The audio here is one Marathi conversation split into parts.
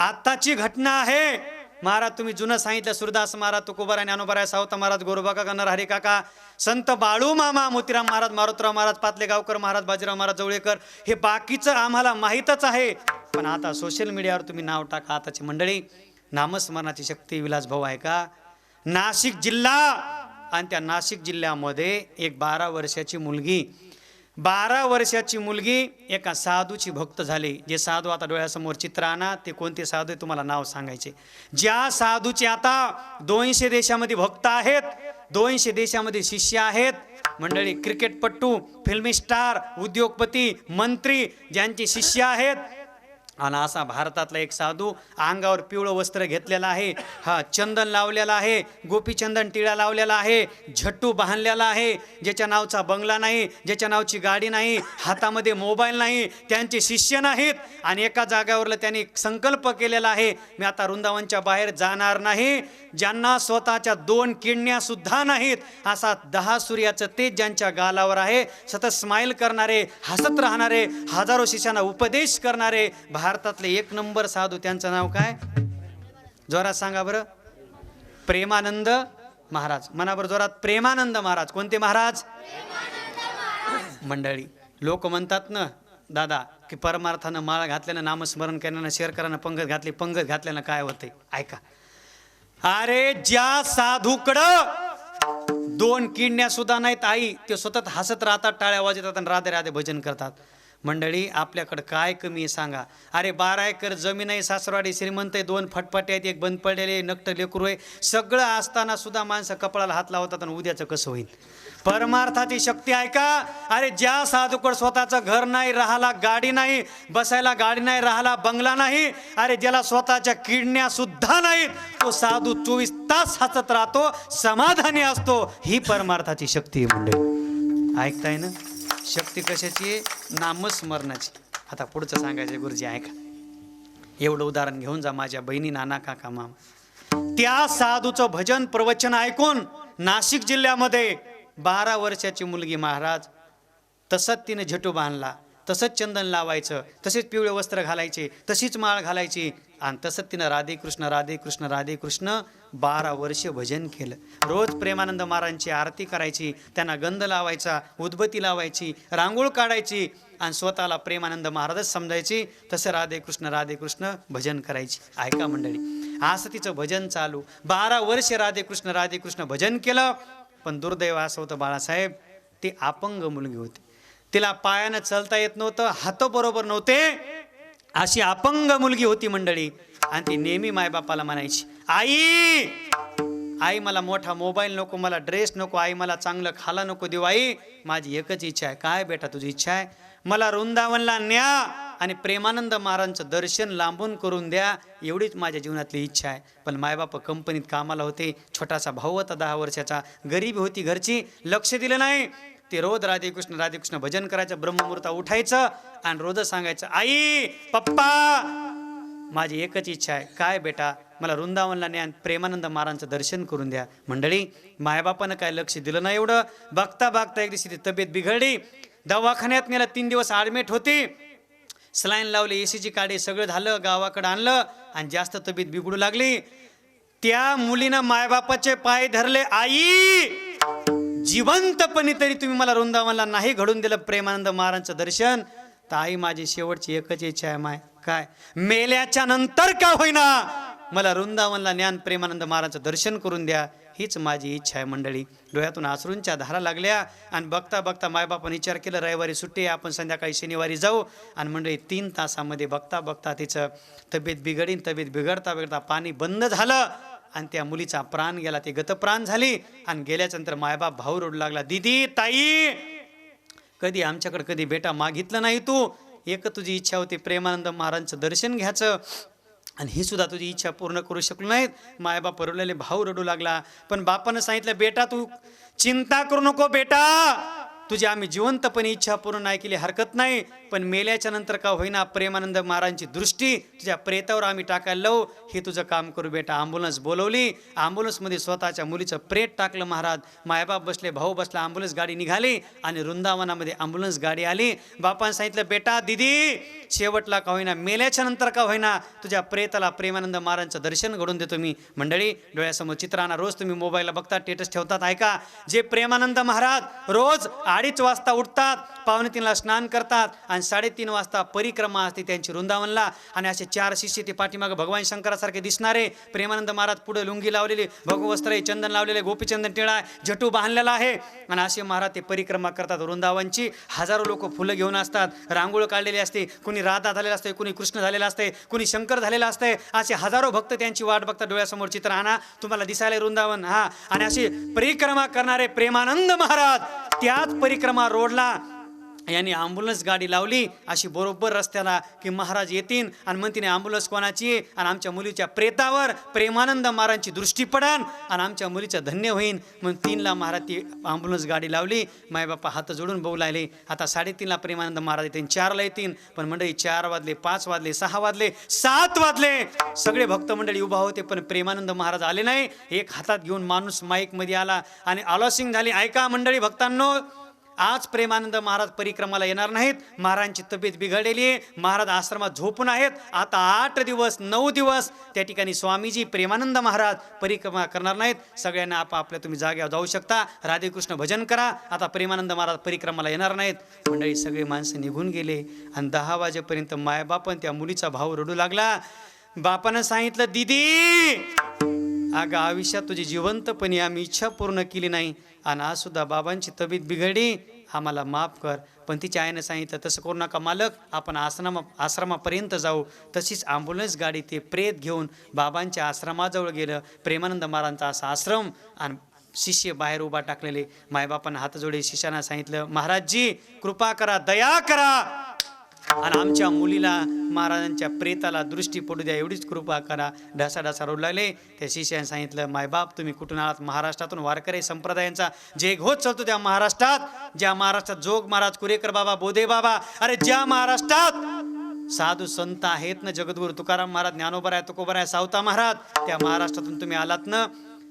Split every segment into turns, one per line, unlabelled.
आत्ताची घटना आहे. महाराज तुम्ही जुनं सांगितलं सुरदास महाराज तुकोबारा ज्ञानोबाराय सावता महाराज गोरोबाका काका नरहरी काका संत बाळू मामा मोतीराम महाराज मारुतराव महाराज पातले गावकर महाराज बाजीराव महाराज जवळेकर हे बाकीचं आम्हाला माहीतच आहे. पण आता सोशल मीडियावर तुम्ही नाव टाका आताची मंडळी. नामस्मरणाची शक्ती विलास भाऊ आहे का? नाशिक जिल्हा. आणि त्या नाशिक जिल्ह्यामध्ये एक बारा वर्षाची मुलगी बारा वर्षाची मुलगी एका साधूची भक्त झाली. जे साधू आता डोळ्यासमोर चित्र आणा ते कोणते साधू आहे तुम्हाला नाव सांगायचे. ज्या साधूचे आता दोनशे देशामध्ये भक्त आहेत दोनशे देशामध्ये शिष्य आहेत मंडळी क्रिकेटपट्टू फिल्मी स्टार उद्योगपती मंत्री ज्यांचे शिष्य आहेत आणि असा भारतातला एक साधू अंगावर पिवळं वस्त्र घेतलेला आहे. हा चंदन लावलेला आहे. गोपीचंदन टिळा लावलेला आहे. झट्टू बांधलेला आहे. ज्याच्या नावचा बंगला नाही ज्याच्या नावची गाडी नाही हातामध्ये मोबाईल नाही त्यांचे शिष्य नाहीत. आणि एका जागेवरला त्यांनी संकल्प केलेला आहे मी आता वृंदावनच्या बाहेर जाणार नाही. ज्यांना स्वतःच्या दोन किडण्यासुद्धा नाहीत. असा दहा सूर्याचं तेज ज्यांच्या गालावर आहे सतत स्माईल करणारे हसत राहणारे हजारो शिष्यांना उपदेश करणारे भारतातले एक नंबर साधू त्यांचं नाव काय? जोरात सांगा बरं. प्रेमानंद महाराज. मनाबर जोरात प्रेमानंद महाराज. कोणते महाराज? मंडळी लोक म्हणतात ना दादा की परमार्थानं माळ घातल्यानं नामस्मरण केल्यानं शेअर करानं पंगत घातली पंगत घातल्यानं काय होतंय? ऐका. अरे ज्या साधूकडं दोन किडण्या सुद्धा नाहीत आई ते सतत हसत राहतात टाळ्या वाजवतात आणि राधे राधे भजन करतात. मंडळी आपल्याकडं काय कमी आहे सांगा. अरे बारा एकर जमीन आहे सासरवाडी श्रीमंत आहे दोन फटफटे आहेत एक बंद पडलेले नकट लेकरू आहे. सगळं असताना सुद्धा माणसं कपाळाला हात लावतात आणि उद्याचं कसं होईल? परमार्थाची शक्ती आहे का? अरे ज्या साधूकड स्वतःचं घर नाही राहायला गाडी नाही बसायला गाडी नाही राहायला बंगला नाही अरे ज्याला स्वतःच्या किडण्या सुद्धा नाहीत तो साधू चोवीस तास हसत राहतो समाधानी असतो. ही परमार्थाची शक्ती आहे मंडळी. ऐकताय ना? शक्ती कशाची? नामस्मरणाची. आता पुढचं सांगायचं गुरुजी ऐका. एवढं उदाहरण घेऊन जा माझ्या बहिणी नाना काका मामा. त्या साधूचं भजन प्रवचन ऐकून नाशिक जिल्ह्यामध्ये बारा वर्षाची मुलगी महाराज तसंच तिने झटू बांधला. तसंच चंदन लावायचं तसेच पिवळे वस्त्र घालायचे तशीच माळ घालायची. आणि तसंच तिनं राधे कृष्ण राधे कृष्ण राधे कृष्ण बारा वर्ष भजन केलं. रोज प्रेमानंद महाराजांची आरती करायची त्यांना गंध लावायचा उद्बती लावायची रांगोळ काढायची आणि स्वतःला प्रेमानंद महाराजच समजायची. तसं राधे कृष्ण राधे कृष्ण भजन करायची. ऐका मंडळी असं तिचं भजन चालू. बारा वर्ष राधे कृष्ण राधे कृष्ण भजन केलं. पण दुर्दैव असं होतं बाळासाहेब ती अपंग मुलगी होती. तिला पायानं चालता येत नव्हतं हात बरोबर नव्हते. अशी अपंग मुलगी होती मंडळी. आणि ती नेहमी मायबापाला म्हणायची आई आई मला मोठा मोबाईल नको मला ड्रेस नको आई मला चांगलं खाला नको देऊ आई माझी एकच इच्छा आहे. काय बेटा तुझी इच्छा आहे? मला वृंदावनला न्या आणि प्रेमानंद महाराजांचं दर्शन लांबून करून द्या एवढीच माझ्या जीवनातली इच्छा आहे. पण मायबाप कंपनीत कामाला होते छोटासा भाऊ होता दहा वर्षाचा गरीबी होती घरची लक्ष दिलं नाही. ते रोज राधेकृष्ण राधेकृष्ण भजन करायचं ब्रह्ममुहूर्ता उठायचं आणि रोजच सांगायचं आई पप्पा! माझी एकच इच्छा आहे. काय बेटा? मला वृंदावनला न्या आणि प्रेमानंद महाराजांचं दर्शन करून द्या. मंडळी मायबापानं काय लक्ष दिलं नाही एवढं. बघता बघता एक दिवशी ती तब्येत बिघडली. दवाखान्यात नेला तीन दिवस ॲडमिट होती. सलाईन लावले एसीची काढी सगळं झालं गावाकडं आणलं आणि जास्त तब्येत बिघडू लागली. त्या मुलीनं मायबापाचे पाय धरले. आई जिवंतपणे तरी तुम्ही मला वृंदावनला नाही घडून दिलं प्रेमानंद महाराजांचं दर्शन. तर आई माझी शेवटची एकच इच्छा आहे माय. काय? मेल्याच्या नंतर का होईना? मला वृंदावनला ज्ञान प्रेमानंद महाराजांचं दर्शन करून द्या. हीच माझी इच्छा आहे मंडळी. डोळ्यातून आसरूंच्या धारा लागल्या आणि बघता बघता मायबापाने विचार केला रविवारी सुट्टी आहे आपण संध्याकाळी शनिवारी जाऊ. आणि मंडळी तीन तासामध्ये बघता बघता तिचं तब्येत बिघडीन तब्येत बिघडता बिघडता पाणी बंद झालं. आणि त्या मुलीचा प्राण गेला ती गतप्राण झाली आणि गेल्याच्यानंतर मायबाप भाऊ रडू लागला दिदी ताई कधी आमच्याकडे कधी बेटा मागितलं नाही तू? एक तुझी इच्छा होती प्रेमानंद महाराजांचं दर्शन घ्यायचं आणि ही सुद्धा तुझी इच्छा पूर्ण करू शकलो नाहीत. मायबाप रडलेले भाऊ रडू लागला पण बापानं सांगितलं बेटा तू चिंता करू नको बेटा. तुझी आम्ही जिवंतपणे इच्छा पूर्ण नाही केली हरकत नाही. पण मेल्याच्या नंतर का होईना प्रेमानंद महाराजांची दृष्टी तुझ्या प्रेतावर आम्ही टाकायला लावू. हे तुझं काम करू बेटा. ॲम्ब्युलन्स बोलवली. ॲम्ब्युलन्समध्ये स्वतःच्या मुलीचं प्रेत टाकलं महाराज. मायबाप बसले भाऊ बसला ॲम्ब्युलन्स गाडी निघाली आणि वृंदावनामध्ये ॲम्ब्युलन्स गाडी आली. बापानं सांगितलं बेटा दिदी शेवटला का होईना मेल्याच्या नंतर का होईना तुझ्या प्रेताला प्रेमानंद महाराजांचं दर्शन घडून देतो मी. मंडळी डोळ्यासमोर चित्र आणा. रोज तुम्ही मोबाईलला बघता स्टेटस ठेवतात ऐका. जे प्रेमानंद महाराज रोज अडीच वाजता उठतात पावणे तीनला स्नान करतात आणि साडेतीन वाजता परिक्रमा असते त्यांची वृंदावनला. आणि असे चार शिष्य ते पाठीमागं भगवान शंकरासारखे दिसणारे. प्रेमानंद महाराज पुढे लुंगी लावलेली भगवस्त्र चंदन लावलेले गोपीचंदन टिळा झटू बांधलेला आहे. आणि असे महाराज ते परिक्रमा करतात वृंदावनची. हजारो लोक फुलं घेऊन असतात. रांगोळ काढलेली असते. कुणी राधा झालेला असते कुणी कृष्ण झालेला असते कुणी शंकर झालेला असते असे हजारो भक्त त्यांची वाट बघतात डोळ्यासमोर चित्र आणा. तुम्हाला दिसायला वृंदावन. हा. आणि अशी परिक्रमा करणारे प्रेमानंद महाराज त्याच परिक्रमा रोडला यांनी ॲम्ब्युलन्स गाडी लावली. अशी बरोबर रस्त्याला की महाराज येतील आणि म्हणतीने ॲम्ब्युलन्स कोणाची आणि आमच्या मुलीच्या प्रेतावर प्रेमानंद महाराजांची दृष्टी पडान आणि आमच्या मुलीचं धन्य होईन. मग तीनला महाराज ती ॲम्ब्युलन्स गाडी लावली. मायबापा हात जोडून बघू लागले. आता साडेतीनला प्रेमानंद महाराज येतील चारला येतील. पण मंडळी चार वाजले पाच वाजले सहा वाजले सात वाजले. सगळे भक्त मंडळी उभा होते पण प्रेमानंद महाराज आले नाही. एक हातात घेऊन माणूस माईकमध्ये आला आणि आलॉसिंग झाली. ऐका मंडळी भक्तांनो आज प्रेमानंद महाराज परिक्रमाला येणार नाहीत. महाराजांची तब्येत बिघडलेली आहे. महाराज आश्रमात झोपून आहेत. आता आठ दिवस नऊ दिवस त्या ठिकाणी स्वामीजी प्रेमानंद महाराज परिक्रमा करणार नाहीत. सगळ्यांना आपापल्या तुम्ही जाग्यावर जाऊ शकता. राधेकृष्ण भजन करा. आता प्रेमानंद महाराज परिक्रमाला येणार नाहीत. मंडळी सगळे माणसं निघून गेले. आणि दहा वाजेपर्यंत मायबापन त्या मुलीचा भाऊ रडू लागला. बापानं सांगितलं दिदी अगं आयुष्यात तुझी जिवंतपणी आम्ही इच्छा पूर्ण केली नाही. आणि आज सुद्धा बाबांची तब्येत बिघडली. आम्हाला माफ कर. पण तिच्या आईनं सांगितलं तसं करू नका मालक. आपण आश्रमा आश्रमापर्यंत जाऊ. तशीच ॲम्ब्युलन्स गाडी ते प्रेत घेऊन बाबांच्या आश्रमाजवळ गेलं. प्रेमानंद महाराजांचा असा आश्रम आणि शिष्य बाहेर उभा टाकलेले. मायबापानं हात जोडे सांगितलं महाराजजी कृपा करा दया करा. आणि आमच्या मुलीला महाराजांच्या प्रेताला दृष्टी पडू द्या एवढीच कृपा करा. ढासा ढासा रोड लागले. त्या शिष्याने सांगितलं मायबाप तुम्ही कुठून आलात? महाराष्ट्रातून वारकरी संप्रदायांचा. जे घोत चालतो त्या महाराष्ट्रात ज्या महाराष्ट्रात जोग महाराज कुरेकर बाबा बोधे बाबा अरे ज्या महाराष्ट्रात साधू संत आहेत ना जगद्गुरु तुकाराम महाराज ज्ञानोबर आहे तुकोबर आहे सावता महाराज त्या महाराष्ट्रातून तुम्ही आलात ना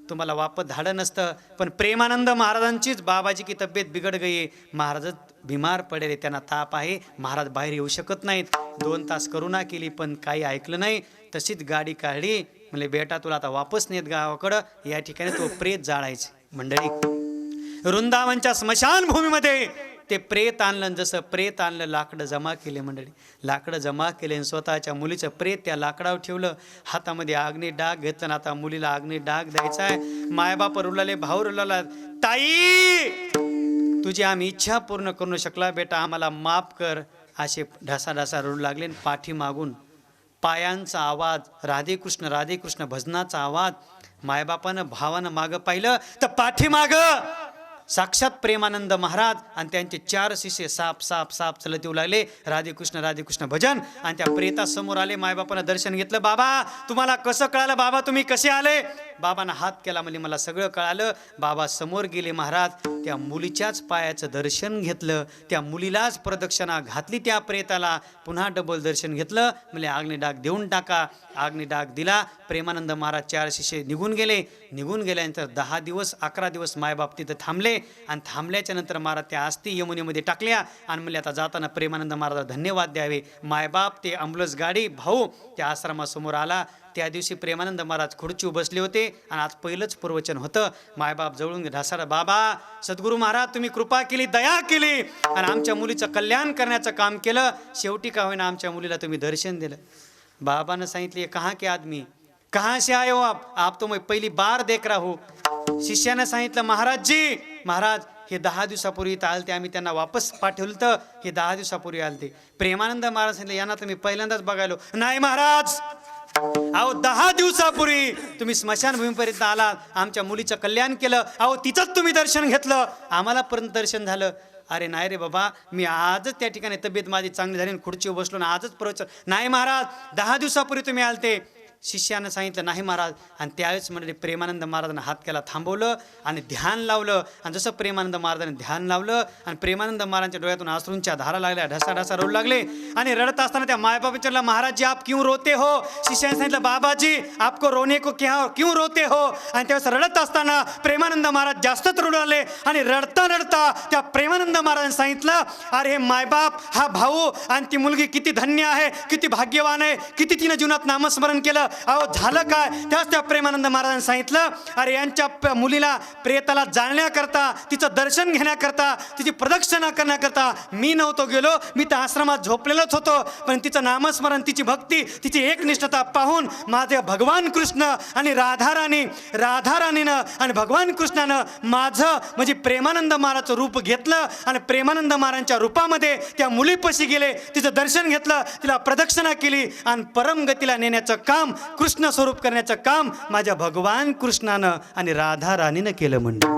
तुम्हाला वापस धाडं नसतं. पण प्रेमानंद महाराजांचीच बाबाजी की तब्येत बिघड गई महाराजच बिमार पडेल त्यांना ताप आहे. महाराज बाहेर येऊ शकत नाहीत. दोन तास करुणा केली पण काही ऐकलं नाही. तशीच गाडी काढली. म्हणजे बेटा तुला आता वापस नेत गावाकडं. या ठिकाणी तो प्रेत जाळायचे. मंडळी वृंदावनच्या स्मशानभूमीमध्ये ते प्रेत आणलं जसं प्रेत आणलं लाकडं जमा केले मंडळी. लाकडं जमा केले आणि स्वतःच्या मुलीचं प्रेत त्या लाकडावर ठेवलं. हातामध्ये आग्नी डाग घेतलं आता मुलीला आग्नी डाग द्यायचा आहे. मायबाप रुलाले भाऊ रुलाला ताई तुझी आम्ही इच्छा पूर्ण करू शकला. बेटा आम्हाला माफ कर. असे ढसा ढसा रडू लागले पाठी मागून पायांचा आवाज राधेकृष्ण राधेकृष्ण भजनाचा आवाज मायबापानं भावानं मागं पाहिलं तर पाठीमागं साक्षात प्रेमानंद महाराज आणि त्यांचे चार शिष्य साप साप साप चलत येऊ लागले. राधेकृष्ण राधेकृष्ण भजन आणि त्या प्रेतासमोर आले. मायबापानं दर्शन घेतलं. बाबा तुम्हाला कसं कळालं? बाबा तुम्ही कसे आले? बाबांना हात केला म्हणजे मला सगळं कळालं. बाबा समोर गेले महाराज. त्या मुलीच्याच पायाचं दर्शन घेतलं. त्या मुलीलाच प्रदक्षिणा घातली त्या प्रेताला. पुन्हा डबल दर्शन घेतलं. म्हणजे आग्नी डाग देऊन टाका. आग्नी डाग दिला. प्रेमानंद महाराज चार शिष्य निघून गेले. निघून गेल्यानंतर दहा दिवस अकरा दिवस मायबाप तिथं थांबले. आणि थांबल्याच्या नंतर महाराज त्या आस्ती यमुनेमध्ये टाकल्या. आणि म्हणजे आता जाताना प्रेमानंद महाराज धन्यवाद द्यावे. मायबाप ते अम्बुलन्स गाडी भाऊ त्या आश्रमासमोर आला. त्या दिवशी प्रेमानंद महाराज खुर्ची बसले होते आणि आज पहिलंच प्रवचन होतं. मायबाप जवळून ढासारा बाबा सद्गुरू महाराज तुम्ही कृपा केली दया केली. आणि आमच्या मुलीचं कल्याण करण्याचं काम केलं. शेवटी का होईना आमच्या मुलीला तुम्ही दर्शन दिलं. बाबानं सांगितले कहाँ के आदमी? कहाँ से आए हो आप? आप तो मैं पहिली बार देख रहा हो. शिष्यानं सांगितलं महाराज जी महाराज हे दहा दिवसापूर्वी इथं आलते आम्ही त्यांना वापस पाठवलं तर हे दहा दिवसापूर्वी आलते. प्रेमानंद महाराज सांगितले यांना तर मी पहिल्यांदाच बघायलो. नाही महाराज अहो दहा दिवसापूर्वी तुम्ही स्मशानभूमीपर्यंत आलात आमच्या मुलीचं कल्याण केलं अहो तिचंच तुम्ही दर्शन घेतलं. आम्हाला पर्यंत दर्शन झालं. अरे नाही रे बाबा मी आजच त्या ठिकाणी तब्येत माझी चांगली झाली आणि खुर्चीवर बसलो ना आजच प्रवचन नाही महाराज दहा दिवसापूर्वी तुम्ही आलते. शिष्यानं सांगितलं नाही महाराज. आणि त्यावेळेस म्हणजे प्रेमानंद महाराजांना हात केला थांबवलं आणि ध्यान लावलं. आणि जसं प्रेमानंद महाराजांनी ध्यान लावलं आणि प्रेमानंद महाराजांच्या डोळ्यातून आसरूंच्या धारा लागल्या ढसा ढसा रडू लागले आणि रडत असताना त्या मायबाप विचारला महाराज जी आप क्यों रोते हो? शिष्याने सांगितलं बाबाजी आपको रोने को क्या हो? क्यों रोते हो? आणि त्यावेळेस रडत असताना प्रेमानंद महाराज जास्तच रडू लागले आणि रडता रडता त्या प्रेमानंद महाराजांनी सांगितलं अरे मायबाप हा भाऊ आणि ती मुलगी किती धन्य आहे किती भाग्यवान आहे किती तिनं जीवनात नामस्मरण केलं अहो झालं काय? त्याच त्या प्रेमानंद महाराजांनी सांगितलं अरे यांच्या मुलीला प्रेताला जाळण्याकरता तिचं दर्शन घेण्याकरता तिची प्रदक्षिणा करण्याकरता मी नव्हतो गेलो. मी त्या आश्रमात झोपलेलोच होतो. पण तिचं नामस्मरण तिची भक्ती तिची एकनिष्ठता पाहून माझे भगवान कृष्ण आणि राधाराणी राधाराणीनं आणि भगवान कृष्णानं माझं म्हणजे प्रेमानंद महाराजचं रूप घेतलं आणि प्रेमानंद महाराजांच्या रूपामध्ये त्या मुलीपाशी गेले. तिचं दर्शन घेतलं तिला प्रदक्षिणा केली आणि परमगतीला नेण्याचं काम कृष्ण स्वरूप करण्याचं काम माझ्या भगवान कृष्णानं आणि राधा राणीनं केलं म्हणलं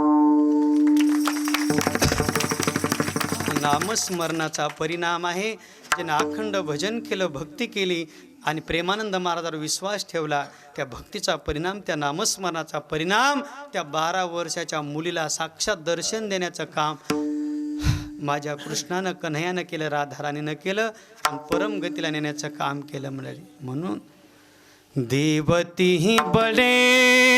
नामस्मरणाचा परिणाम आहे. ज्यानं अखंड भजन केलं भक्ती केली आणि प्रेमानंद महाराजावर विश्वास ठेवला त्या भक्तीचा परिणाम त्या नामस्मरणाचा परिणाम त्या बारा वर्षाच्या मुलीला साक्षात दर्शन देण्याचं काम माझ्या कृष्णानं कन्हयानं केलं राधाराणीनं केलं आणि परमगतीला नेण्याचं काम केलं म्हणाले. म्हणून देवती बडे